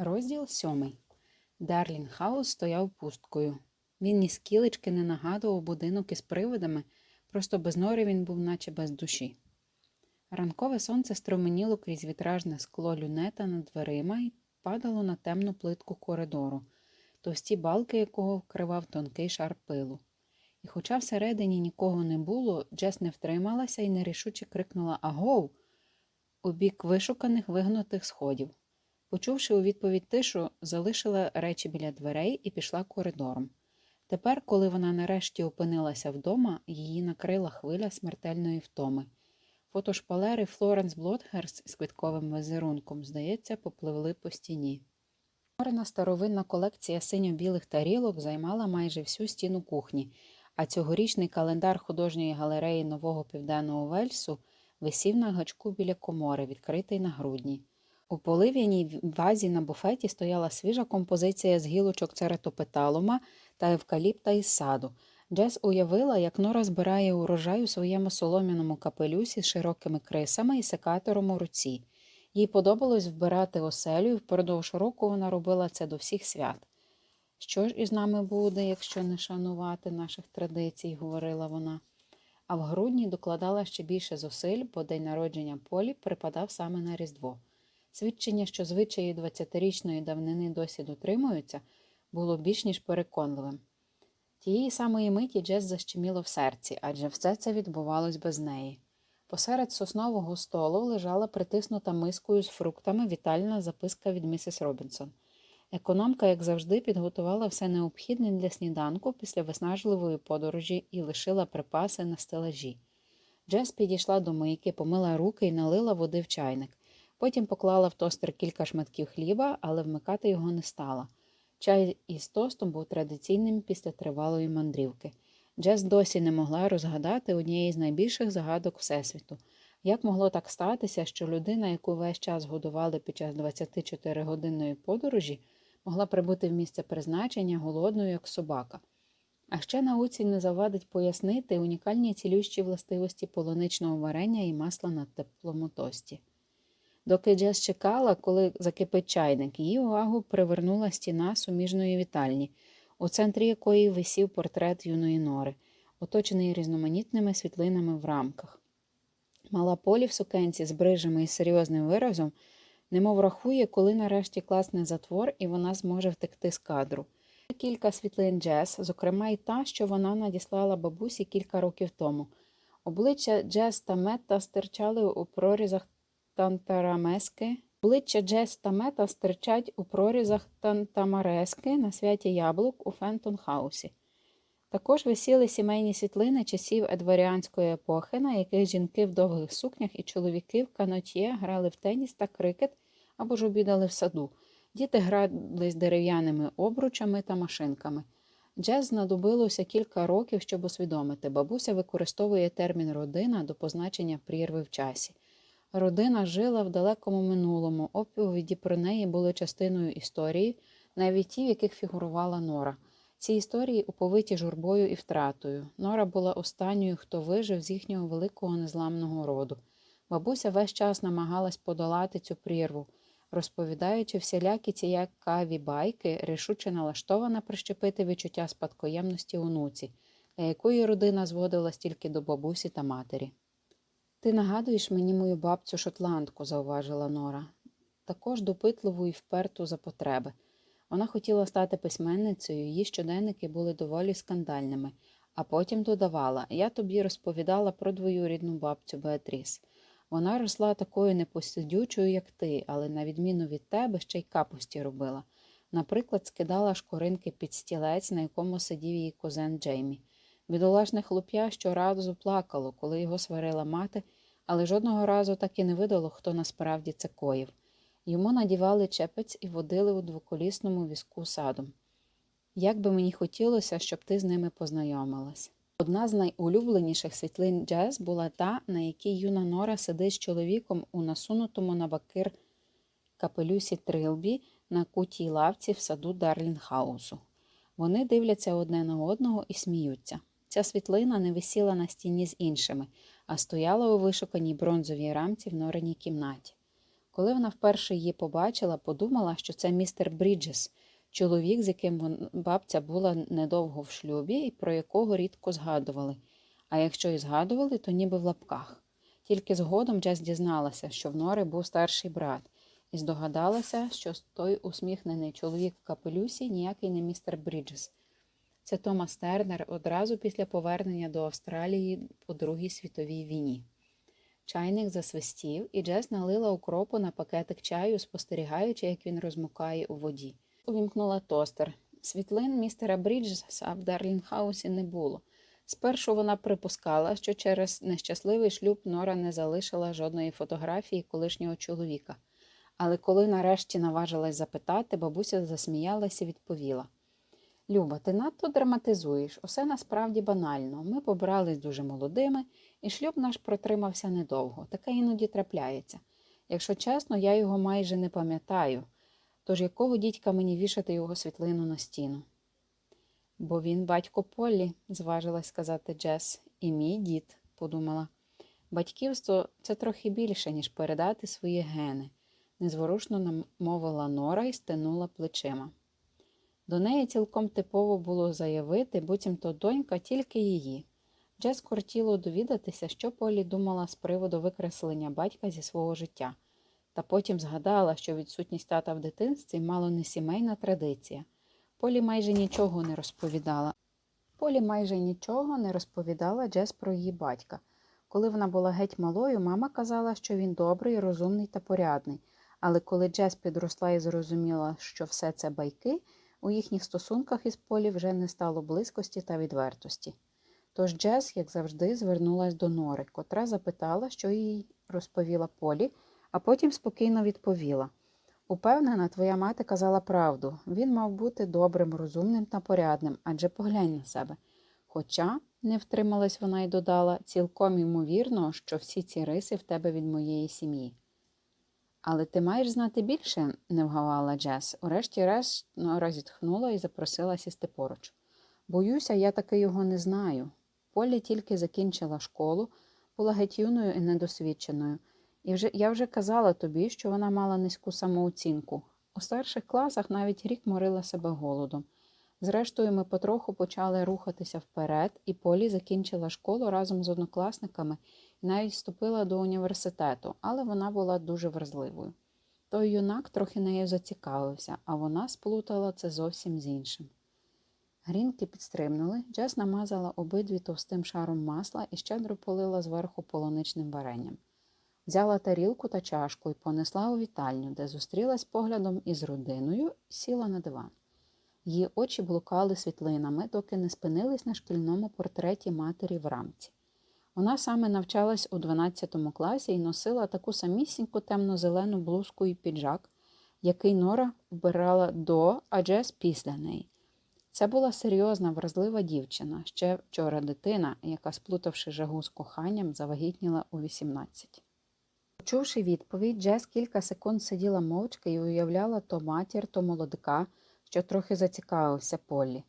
Розділ сьомий. Дарлін Хаус стояв пусткою. Він ні скілечки не нагадував будинок із привидами, просто без нори він був, наче без душі. Ранкове сонце струменіло крізь вітражне скло люнета над дверима і падало на темну плитку коридору, товсті балки якого вкривав тонкий шар пилу. І хоча всередині нікого не було, Джес не втрималася і нерішуче крикнула Агов! у бік вишуканих вигнутих сходів. Почувши у відповідь тишу, залишила речі біля дверей і пішла коридором. Тепер, коли вона нарешті опинилася вдома, її накрила хвиля смертельної втоми. Фотошпалери Флоренс Блотгерс з квітковим візерунком, здається, попливли по стіні. Орена старовинна колекція синьо-білих тарілок займала майже всю стіну кухні, а цьогорічний календар художньої галереї Нового Південного Вельсу висів на гачку біля комори, відкритий на грудні. У полив'яній вазі на буфеті стояла свіжа композиція з гілочок цератопеталума та евкаліпта із саду. Джес уявила, як Нора збирає урожай у своєму солом'яному капелюсі з широкими крисами і секатором у руці. Їй подобалось вбирати оселю, і впродовж року вона робила це до всіх свят. Що ж із нами буде, якщо не шанувати наших традицій, говорила вона. А в грудні докладала ще більше зусиль, бо день народження Полі припадав саме на Різдво. Свідчення, що звичаї 20-річної давнини досі дотримуються, було більш ніж переконливим. Тієї самої миті Джес защеміло в серці, адже все це відбувалось без неї. Посеред соснового столу лежала притиснута мискою з фруктами вітальна записка від місіс Робінсон. Економка, як завжди, підготувала все необхідне для сніданку після виснажливої подорожі і лишила припаси на стелажі. Джес підійшла до мийки, помила руки і налила води в чайник. Потім поклала в тостер кілька шматків хліба, але вмикати його не стала. Чай із тостом був традиційним після тривалої мандрівки. Джес досі не могла розгадати однієї з найбільших загадок Всесвіту. Як могло так статися, що людина, яку весь час годували під час 24-годинної подорожі, могла прибути в місце призначення голодною, як собака? А ще науці не завадить пояснити унікальні цілющі властивості полуничного варення і масла на теплому тості. Доки Джес чекала, коли закипить чайник, її увагу привернула стіна суміжної вітальні, у центрі якої висів портрет юної нори, оточений різноманітними світлинами в рамках. Мала полі в сукенці з брижами і серйозним виразом, немов рахує, коли нарешті класне затвор і вона зможе втекти з кадру. Кілька світлин Джес, зокрема й та, що вона надіслала бабусі кілька років тому. Обличчя Джес та Метта стирчали у прорізах тантарамески. Обличчя Джес та Мета стирчать у прорізах тантамарески на святі яблук у Фентон Хаусі. Також висіли сімейні світлини часів едваріанської епохи, на яких жінки в довгих сукнях і чоловіки в канотє грали в теніс та крикет або ж обідали в саду. Діти грали з дерев'яними обручами та машинками. Джез знадобилося кілька років, щоб усвідомити. Бабуся використовує термін родина до позначення прірви в часі. Родина жила в далекому минулому, оповіді про неї були частиною історії, навіть ті, в яких фігурувала Нора. Ці історії уповиті журбою і втратою. Нора була останньою, хто вижив з їхнього великого незламного роду. Бабуся весь час намагалась подолати цю прірву, розповідаючи всілякі цікаві байки, рішуче налаштована прищепити відчуття спадкоємності онуці, для якої родина зводилась тільки до бабусі та матері. Ти нагадуєш мені мою бабцю шотландку, зауважила Нора, також допитливу і вперту за потреби. Вона хотіла стати письменницею, її щоденники були доволі скандальними, а потім додавала Я тобі розповідала про двоюрідну бабцю Беатріс. Вона росла такою непосидючою, як ти, але, на відміну від тебе, ще й капусті робила. Наприклад, скидала шкоринки під стілець, на якому сидів її кузен Джеймі. Бідолашне хлоп'я щоразу плакало, коли його сварила мати, але жодного разу так і не видало, хто насправді це коїв. Йому надівали чепець і водили у двоколісному візку садом. Як би мені хотілося, щоб ти з ними познайомилась. Одна з найулюбленіших світлин Джез була та, на якій юна Нора сидить з чоловіком у насунутому на бакир капелюсі трилбі на кутій лавці в саду Дарлінхаусу. Вони дивляться одне на одного і сміються. Ця світлина не висіла на стіні з іншими, а стояла у вишуканій бронзовій рамці в нореній кімнаті. Коли вона вперше її побачила, подумала, що це містер Бріджес, чоловік, з яким бабця була недовго в шлюбі і про якого рідко згадували. А якщо і згадували, то ніби в лапках. Тільки згодом Джес дізналася, що в Нори був старший брат, і здогадалася, що той усміхнений чоловік в капелюсі ніякий не містер Бріджес. Це Томас Тернер одразу після повернення до Австралії по Другій світовій війні. Чайник засвистів, і Джес налила укропу на пакетик чаю, спостерігаючи, як він розмукає у воді. Увімкнула тостер. Світлин містера Бріджеса в Дарлінгхаусі не було. Спершу вона припускала, що через нещасливий шлюб Нора не залишила жодної фотографії колишнього чоловіка. Але коли нарешті наважилась запитати, бабуся засміялась і відповіла. Люба, ти надто драматизуєш. Усе насправді банально. Ми побрались дуже молодими, і шлюб наш протримався недовго. Таке іноді трапляється. Якщо чесно, я його майже не пам'ятаю. Тож якого дідька мені вішати його світлину на стіну? Бо він батько Поллі, зважилась сказати Джес, і мій дід, подумала. Батьківство це трохи більше, ніж передати свої гени, незворушно намовила Нора і стенула плечима. До неї цілком типово було заявити, буцімто донька тільки її. Джес кортіло довідатися, що Полі думала з приводу викреслення батька зі свого життя, та потім згадала, що відсутність тата в дитинстві мало не сімейна традиція. Полі майже нічого не розповідала. Полі майже нічого не розповідала Джес про її батька. Коли вона була геть малою, мама казала, що він добрий, розумний та порядний. Але коли Джес підросла і зрозуміла, що все це байки, у їхніх стосунках із Полі вже не стало близькості та відвертості. Тож Джес, як завжди, звернулась до Нори, котра запитала, що їй розповіла Полі, а потім спокійно відповіла. Упевнена, твоя мати казала правду. Він мав бути добрим, розумним та порядним, адже поглянь на себе. Хоча, не втрималась вона й додала, цілком ймовірно, що всі ці риси в тебе від моєї сім'ї. Але ти маєш знати більше, не вгавала Джес. Урешті-решт Нора зітхнула і запросила сісти поруч. Боюся, я таки його не знаю. Полі тільки закінчила школу, була геть юною і недосвідченою. І вже, я вже казала тобі, що вона мала низьку самооцінку. У старших класах навіть рік морила себе голодом. Зрештою, ми потроху почали рухатися вперед, і Полі закінчила школу разом з однокласниками навіть вступила до університету, але вона була дуже вразливою. Той юнак трохи нею зацікавився, а вона сплутала це зовсім з іншим. Грінки підстрибнули, Джес намазала обидві товстим шаром масла і щедро полила зверху полуничним варенням. Взяла тарілку та чашку і понесла у вітальню, де зустрілась поглядом із родиною сіла на диван. Її очі блукали світлинами, доки не спинились на шкільному портреті матері в рамці. Вона саме навчалась у 12 класі і носила таку самісіньку темно-зелену блузку і піджак, який Нора вбирала до, а Джес після неї. Це була серйозна, вразлива дівчина, ще вчора дитина, яка, сплутавши жагу з коханням, завагітніла у 18. Почувши відповідь, Джес кілька секунд сиділа мовчки і уявляла то матір, то молодика, що трохи зацікавився Поллі.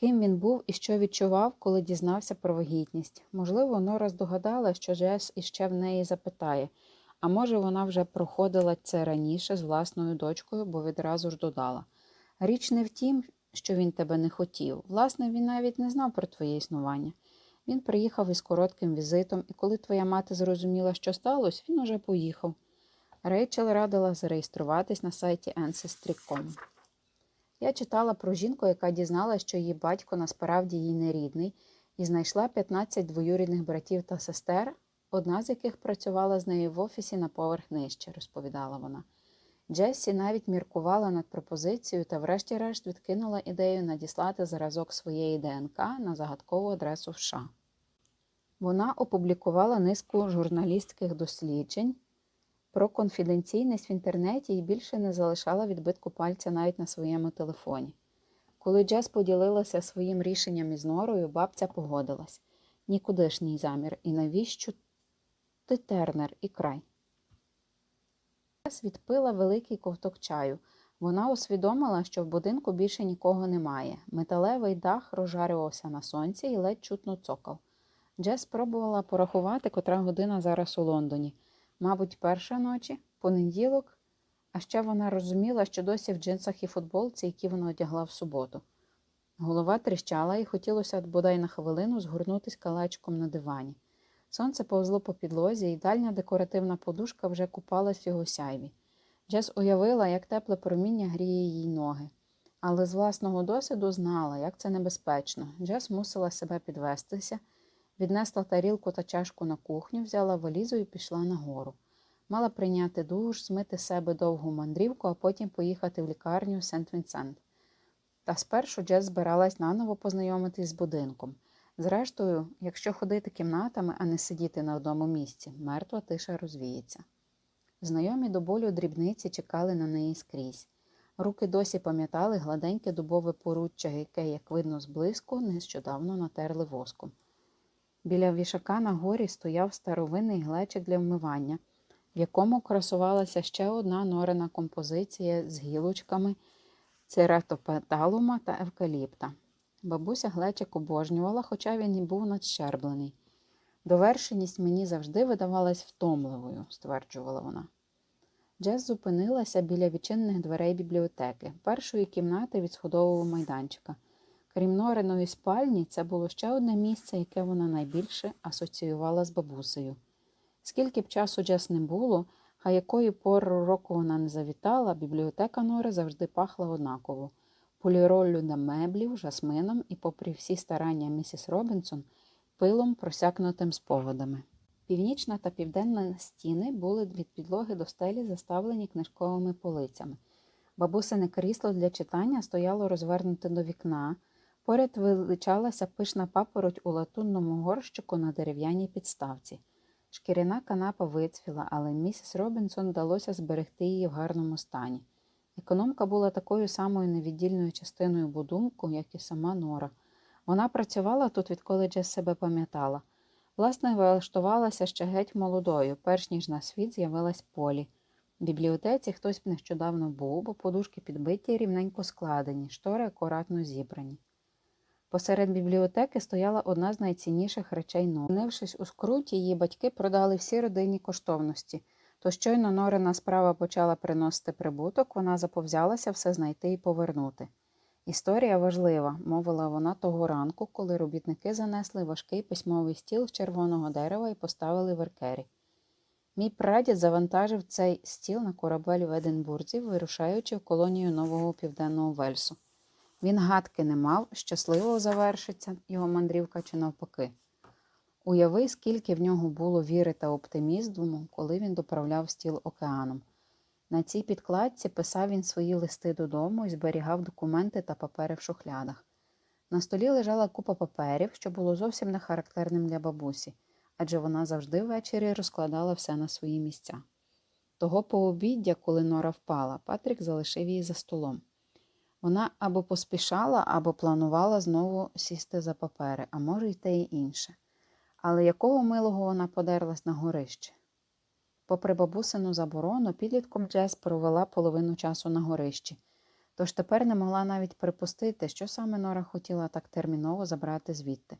Ким він був і що відчував, коли дізнався про вагітність. Можливо, Нора здогадала, що Джес іще в неї запитає, а може, вона вже проходила це раніше з власною дочкою, бо відразу ж додала. Річ не в тім, що він тебе не хотів. Власне, він навіть не знав про твоє існування. Він приїхав із коротким візитом, і коли твоя мати зрозуміла, що сталося, він уже поїхав. Рейчел радила зареєструватись на сайті Ancestry.com. Я читала про жінку, яка дізналась, що її батько насправді їй не рідний, і знайшла 15 двоюрідних братів та сестер, одна з яких працювала з нею в офісі на поверх нижче, розповідала вона. Джессі навіть міркувала над пропозицією та, врешті-решт, відкинула ідею надіслати зразок своєї ДНК на загадкову адресу в США. Вона опублікувала низку журналістських досліджень про конфіденційність в інтернеті і більше не залишала відбитку пальця навіть на своєму телефоні. Коли Джес поділилася своїм рішенням із Норою, бабця погодилась нікудишній замір, і навіщо ти тернер і край. Джес відпила великий ковток чаю. Вона усвідомила, що в будинку більше нікого немає. Металевий дах розжарювався на сонці і ледь чутно цокав. Джес спробувала порахувати, котра година зараз у Лондоні. Мабуть, перша ночі. понеділок, а ще вона розуміла, що досі в джинсах і футболці, які вона одягла в суботу. Голова тріщала і хотілося бодай на хвилину згорнутись калачком на дивані. Сонце повзло по підлозі, і дальня декоративна подушка вже купалась в його сяйві. Джес уявила, як тепле проміння гріє їй ноги. Але з власного досвіду знала, як це небезпечно. Джес мусила себе підвестися, віднесла тарілку та чашку на кухню, взяла валізу і пішла нагору. Мала прийняти душ, змити себе довгу мандрівку, а потім поїхати в лікарню Сент-Вінсент. Та спершу Джес збиралась наново познайомитись з будинком. Зрештою, якщо ходити кімнатами, а не сидіти на одному місці, мертва тиша розвіється. Знайомі до болю дрібниці чекали на неї скрізь. Руки досі пам'ятали гладеньке дубове поруччя, яке, як видно зблизьку, нещодавно натерли воском. Біля вішака на горі стояв старовинний глечик для вмивання, в якому красувалася ще одна норена композиція з гілочками цератопеталума та евкаліпта. Бабуся глечик обожнювала, хоча він і був надщерблений. Довершеність мені завжди видавалась втомливою, стверджувала вона. Джес зупинилася біля відчинених дверей бібліотеки, першої кімнати від сходового майданчика. Крім Нореної спальні, це було ще одне місце, яке вона найбільше асоціювала з бабусею. Скільки б часу Джес не було, а якої пору року вона не завітала, бібліотека Нори завжди пахла однаково поліроллю на меблів, жасмином і, попри всі старання місіс Робінсон, пилом, просякнутим спогадами. Північна та південна стіни були від підлоги до стелі заставлені книжковими полицями. Бабусине крісло для читання стояло розвернуте до вікна. Поряд величалася пишна папороть у латунному горщику на дерев'яній підставці. Шкіряна канапа вицвіла, але місіс Робінсон вдалося зберегти її в гарному стані. Економка була такою самою невіддільною частиною будинку, як і сама Нора. Вона працювала тут, відколи Джес себе пам'ятала. Власне, влаштувалася ще геть молодою, перш ніж на світ з'явилась полі. В бібліотеці хтось нещодавно був, бо подушки підбиті рівненько складені, штори акуратно зібрані. Посеред бібліотеки стояла одна з найцінніших речей Нори. Нившись у скруті, її батьки продали всі родинні коштовності. То щойно Норина справа почала приносити прибуток, вона заповзялася все знайти і повернути. Історія важлива, мовила вона того ранку, коли робітники занесли важкий письмовий стіл з червоного дерева і поставили в еркері. Мій прадід завантажив цей стіл на корабель в Единбурзі, вирушаючи в колонію нового південного Вельсу. Він гадки не мав, щасливо завершиться його мандрівка чи навпаки. Уяви, скільки в нього було віри та оптимізму, коли він доправляв стіл океаном. На цій підкладці писав він свої листи додому і зберігав документи та папери в шухлядах. На столі лежала купа паперів, що було зовсім не характерним для бабусі, адже вона завжди ввечері розкладала все на свої місця. Того пообіддя, коли Нора впала, Патрік залишив її за столом. Вона або поспішала, або планувала знову сісти за папери, а може й те й інше. Але якого милого вона подерлась на горище? Попри бабусину заборону, підлітком Джес провела половину часу на горищі, тож тепер не могла навіть припустити, що саме Нора хотіла так терміново забрати звідти.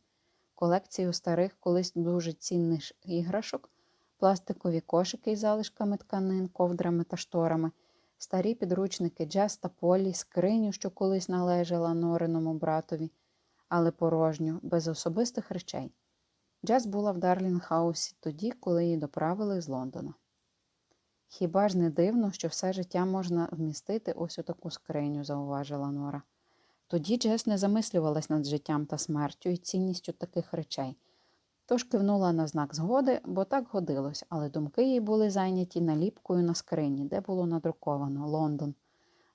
Колекцію старих, колись дуже цінних іграшок, пластикові кошики із залишками тканин, ковдрами та шторами, старі підручники Джес та Полі, скриню, що колись належала Нориному братові, але порожню, без особистих речей. Джес була в Дарлінгхаусі тоді, коли її доправили з Лондона. Хіба ж не дивно, що все життя можна вмістити ось у таку скриню, зауважила Нора. Тоді Джес не замислювалась над життям та смертю і цінністю таких речей. Тож кивнула на знак згоди, бо так годилось, але думки їй були зайняті наліпкою на скрині, де було надруковано Лондон.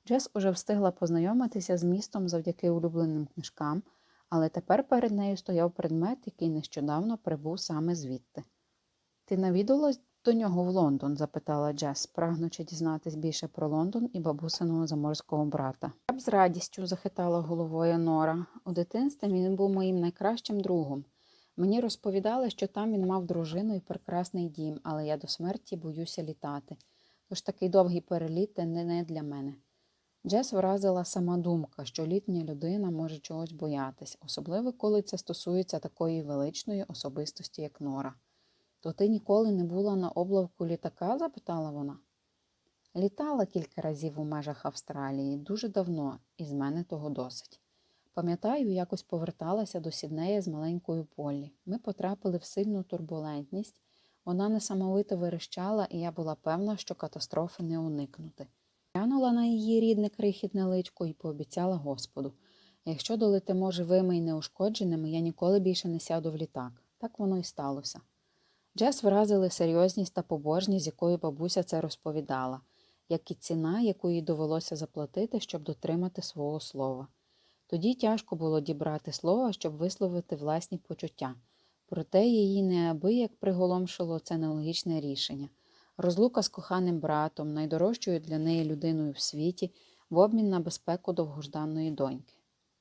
Джес уже встигла познайомитися з містом завдяки улюбленим книжкам але тепер перед нею стояв предмет, який нещодавно прибув саме звідти. Ти навідалась до нього в Лондон? запитала Джес, прагнучи дізнатись більше про Лондон і бабусиного заморського брата. Я б з радістю захитала головою Нора. У дитинстві він був моїм найкращим другом. Мені розповідали, що там він мав дружину і прекрасний дім, але я до смерті боюся літати. Тож такий довгий переліт не для мене. Джес вразила сама думка, що літня людина може чогось боятись, особливо коли це стосується такої величної особистості, як Нора. То ти ніколи не була на облавку літака? запитала вона. Літала кілька разів у межах Австралії дуже давно, і з мене того досить. Пам'ятаю, якось поверталася до Сіднея з маленькою Поллі. Ми потрапили в сильну турбулентність. Вона несамовито верещала, і я була певна, що катастрофи не уникнути. Глянула на її рідне крихітне личко і пообіцяла Господу. Якщо долетимо живими і неушкодженими, я ніколи більше не сяду в літак. Так воно і сталося. Джес вразили серйозність та побожність, з якою бабуся це розповідала, як і ціна, яку їй довелося заплатити, щоб дотримати свого слова. Тоді тяжко було дібрати слова, щоб висловити власні почуття. Проте її неабияк приголомшило це нелогічне рішення. Розлука з коханим братом, найдорожчою для неї людиною в світі, в обмін на безпеку довгожданої доньки.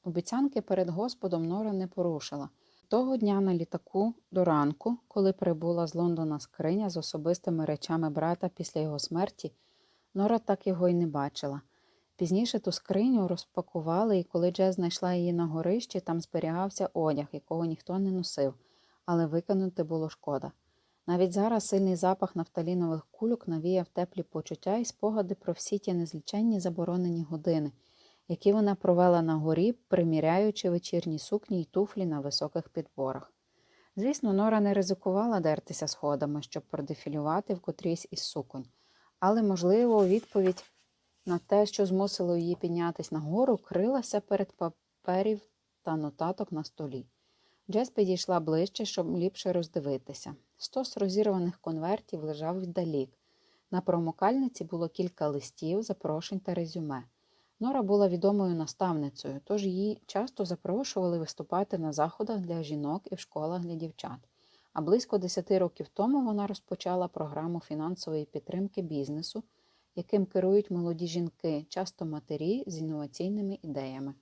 Обіцянки перед Господом Нора не порушила. Того дня на літаку до ранку, коли прибула з Лондона скриня з особистими речами брата після його смерті, Нора так його й не бачила. Пізніше ту скриню розпакували, і коли Джез знайшла її на горищі, там зберігався одяг, якого ніхто не носив, але викинути було шкода. Навіть зараз сильний запах нафталінових кульок навіяв теплі почуття і спогади про всі ті незліченні заборонені години, які вона провела на горі, приміряючи вечірні сукні й туфлі на високих підборах. Звісно, Нора не ризикувала дертися сходами, щоб продефілювати в котрійсь із суконь, але, можливо, у відповідь на те, що змусило її піднятись нагору, крилася перед паперів та нотаток на столі. Джес підійшла ближче, щоб ліпше роздивитися. Стос розірваних конвертів лежав віддалік. На промокальниці було кілька листів, запрошень та резюме. Нора була відомою наставницею, тож її часто запрошували виступати на заходах для жінок і в школах для дівчат. А близько 10 років тому вона розпочала програму фінансової підтримки бізнесу, яким керують молоді жінки, часто матері з інноваційними ідеями.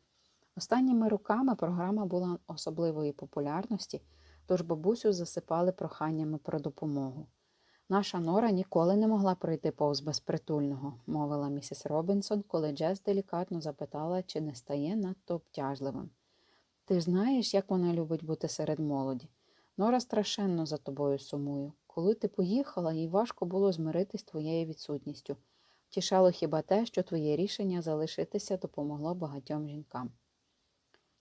Останніми роками програма була особливої популярності, тож бабусю засипали проханнями про допомогу. Наша Нора ніколи не могла пройти повз безпритульного, мовила місіс Робінсон, коли Джес делікатно запитала, чи не стає надто обтяжливим. Ти знаєш, як вона любить бути серед молоді. Нора страшенно за тобою сумую. Коли ти поїхала, їй важко було змиритись твоєю відсутністю. Втішало хіба те, що твоє рішення залишитися допомогло багатьом жінкам.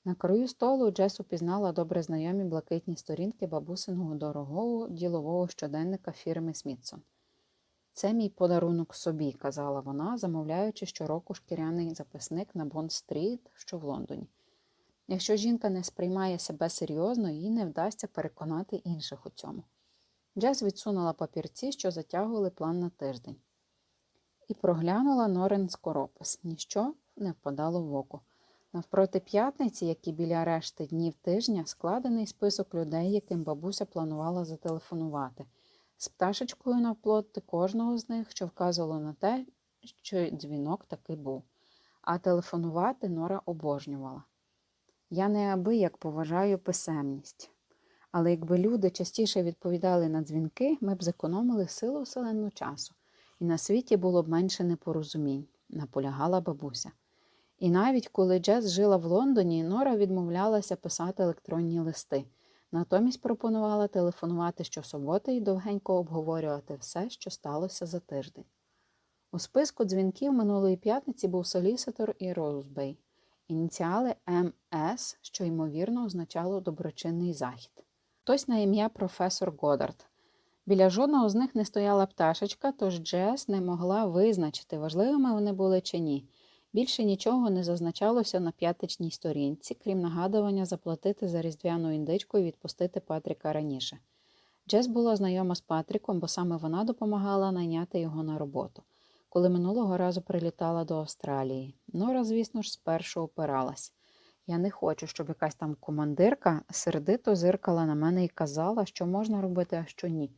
На краю столу Джес упізнала добре знайомі блакитні сторінки бабусиного дорогого ділового щоденника фірми Смітсон. Це мій подарунок собі, казала вона, замовляючи щороку шкіряний записник на Бонд-стріт, що в Лондоні. Якщо жінка не сприймає себе серйозно, їй не вдасться переконати інших у цьому. Джес відсунула папірці, що затягували план на тиждень, і проглянула Норен скоропис. Ніщо не впадало в око. Навпроти п'ятниці, як і біля решти днів тижня, складений список людей, яким бабуся планувала зателефонувати, з пташечкою навплоти кожного з них, що вказувало на те, що дзвінок таки був. А телефонувати Нора обожнювала. Я неабияк поважаю писемність. Але якби люди частіше відповідали на дзвінки, ми б зекономили силу вселенну часу, і на світі було б менше непорозумінь, наполягала бабуся. І навіть коли Джес жила в Лондоні, Нора відмовлялася писати електронні листи, натомість пропонувала телефонувати щосуботи і довгенько обговорювати все, що сталося за тиждень. У списку дзвінків минулої п'ятниці був соліситор і Роузбей, ініціали МС, що ймовірно означало доброчинний захід. Хтось на ім'я професор Годард. Біля жодного з них не стояла пташечка, тож Джес не могла визначити, важливими вони були чи ні. Більше нічого не зазначалося на п'ятичній сторінці, крім нагадування заплатити за різдвяну індичку і відпустити Патріка раніше. Джес була знайома з Патріком, бо саме вона допомагала найняти його на роботу, коли минулого разу прилітала до Австралії. Нора, звісно ж, спершу опиралась. Я не хочу, щоб якась там командирка сердито зиркала на мене і казала, що можна робити, а що ні.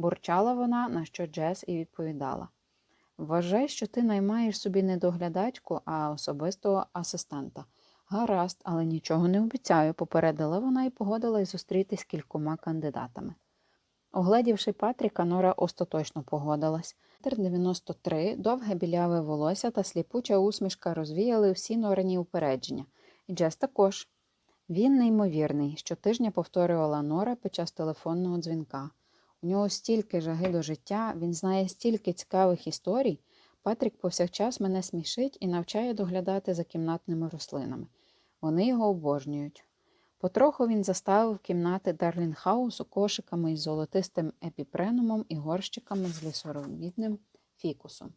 Бурчала вона, на що Джес і відповідала. Вважай, що ти наймаєш собі не доглядачку, а особистого асистента. Гаразд, але нічого не обіцяю, попередила вона і погодилась зустрітись з кількома кандидатами. Огледівши Патріка, Нора остаточно погодилась. 93, довге біляве волосся та сліпуча усмішка розвіяли всі норені упередження. І Джес також. Він неймовірний, щотижня повторювала Нора під час телефонного дзвінка. У нього стільки жаги до життя, він знає стільки цікавих історій. Патрік повсякчас мене смішить і навчає доглядати за кімнатними рослинами. Вони його обожнюють. Потроху він заставив кімнати Дарлінхаусу кошиками із золотистим епіпренумом і горщиками з лісоробітним фікусом.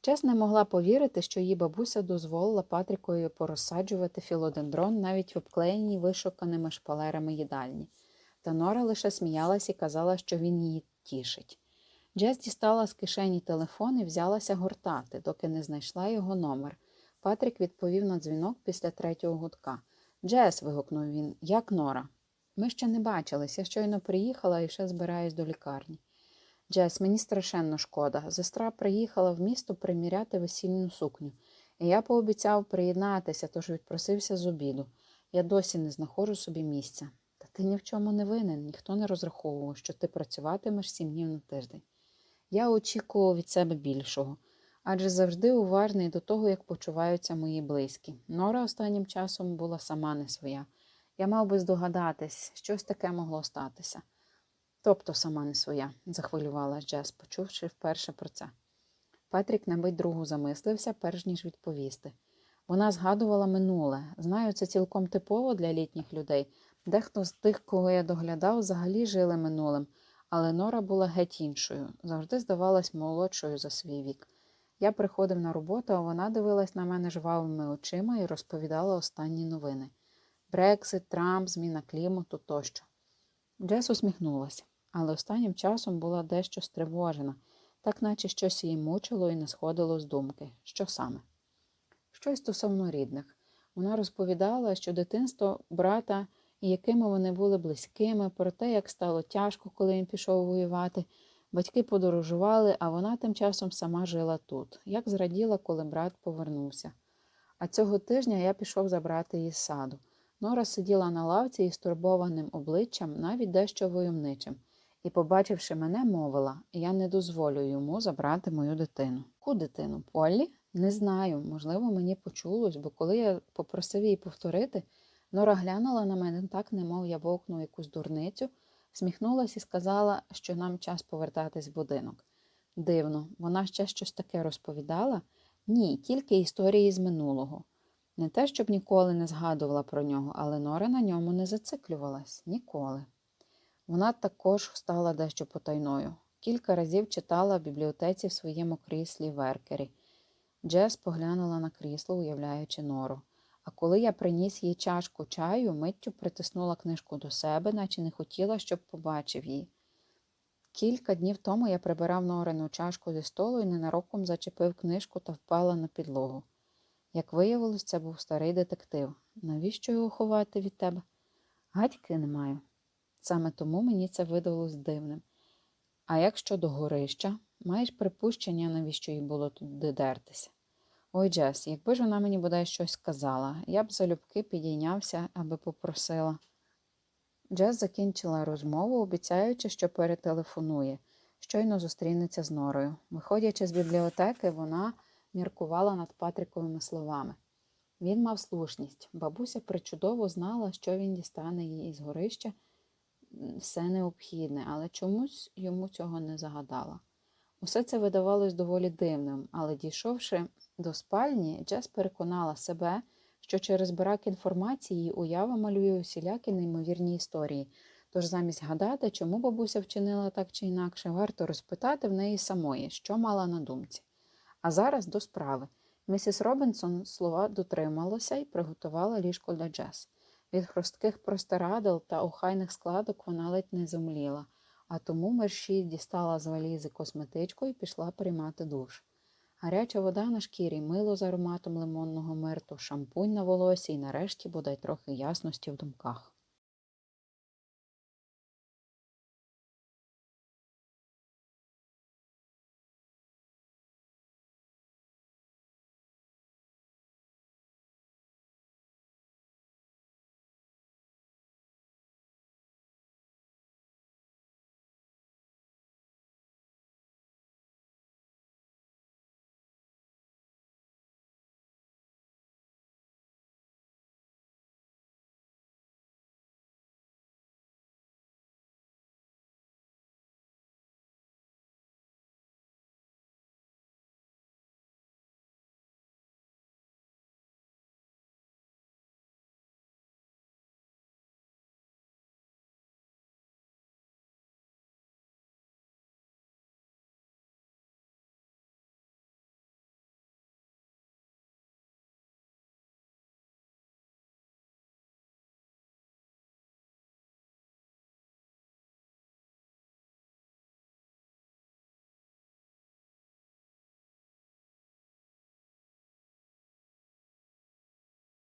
Чес не могла повірити, що її бабуся дозволила Патрікові порозсаджувати філодендрон навіть в обклеєній вишуканими шпалерами їдальні. Та Нора лише сміялась і казала, що він її тішить. Джес дістала з кишені телефон і взялася гортати, доки не знайшла його номер. Патрік відповів на дзвінок після третього гудка. Джес. вигукнув він, як Нора. Ми ще не бачились, я щойно приїхала і ще збираюсь до лікарні. Джес, мені страшенно шкода. Сестра приїхала в місто приміряти весільну сукню, і я пообіцяв приєднатися, тож відпросився з обіду. Я досі не знаходжу собі місця. Ти ні в чому не винен, ніхто не розраховував, що ти працюватимеш сім днів на тиждень. Я очікував від себе більшого, адже завжди уважний до того, як почуваються мої близькі. Нора останнім часом була сама не своя. Я мав би здогадатись, щось таке могло статися. Тобто сама не своя, захвилювалась Джес, почувши вперше про це. Патрік на мить другу замислився, перш ніж відповісти. Вона згадувала минуле. Знаю, це цілком типово для літніх людей. Дехто з тих, кого я доглядав, взагалі жили минулим, але Нора була геть іншою, завжди здавалась молодшою за свій вік. Я приходив на роботу, а вона дивилась на мене жвавими очима і розповідала останні новини Брексит, Трамп, зміна клімату тощо. Джес усміхнулася, але останнім часом була дещо стривожена, так наче щось її мучило і не сходило з думки. Що саме? Щось стосовно рідних. Вона розповідала, що дитинство брата і якими вони були близькими, про те, як стало тяжко, коли він пішов воювати. Батьки подорожували, а вона тим часом сама жила тут, як зраділа, коли брат повернувся. А цього тижня я пішов забрати її з саду. Нора сиділа на лавці із турбованим обличчям, навіть дещо войовничим, і, побачивши мене, мовила я не дозволю йому забрати мою дитину. Ку дитину? Поллі? Не знаю. Можливо, мені почулось, бо коли я попросив її повторити, Нора глянула на мене так, немов я вовкнув якусь дурницю, всміхнулася і сказала, що нам час повертатись в будинок. Дивно, вона ще щось таке розповідала? Ні, тільки історії з минулого. Не те, щоб ніколи не згадувала про нього, але Нора на ньому не зациклювалась ніколи. Вона також стала дещо потайною. Кілька разів читала в бібліотеці в своєму кріслі Веркері. Джес поглянула на крісло, уявляючи нору. А коли я приніс їй чашку чаю, миттю притиснула книжку до себе, наче не хотіла, щоб побачив її. Кілька днів тому я прибирав Норину чашку зі столу і ненароком зачепив книжку та впала на підлогу. Як виявилось, це був старий детектив. Навіщо його ховати від тебе? Гадьки не маю. Саме тому мені це видалось дивним. А як щодо горища, маєш припущення, навіщо їй було туди дертися? Ой, Джес, якби ж вона мені бодай щось сказала, я б залюбки підійнявся, аби попросила. Джес закінчила розмову, обіцяючи, що перетелефонує, щойно зустрінеться з Норою. Виходячи з бібліотеки, вона міркувала над Патріковими словами. Він мав слушність. Бабуся причудово знала, що він дістане її із горища все необхідне, але чомусь йому цього не загадала. Усе це видавалось доволі дивним, але дійшовши до спальні, Джес переконала себе, що через брак інформації уява малює усілякі неймовірні історії. Тож замість гадати, чому бабуся вчинила так чи інакше, варто розпитати в неї самої, що мала на думці. А зараз до справи. Місіс Робінсон слова дотрималася і приготувала ліжко для Джес. Від хрустких простирадел та охайних складок вона ледь не зумліла, а тому мерші дістала з валізи косметичку і пішла приймати душ. Гаряча вода на шкірі, мило з ароматом лимонного мирту, шампунь на волосі і нарешті бодай трохи ясності в думках.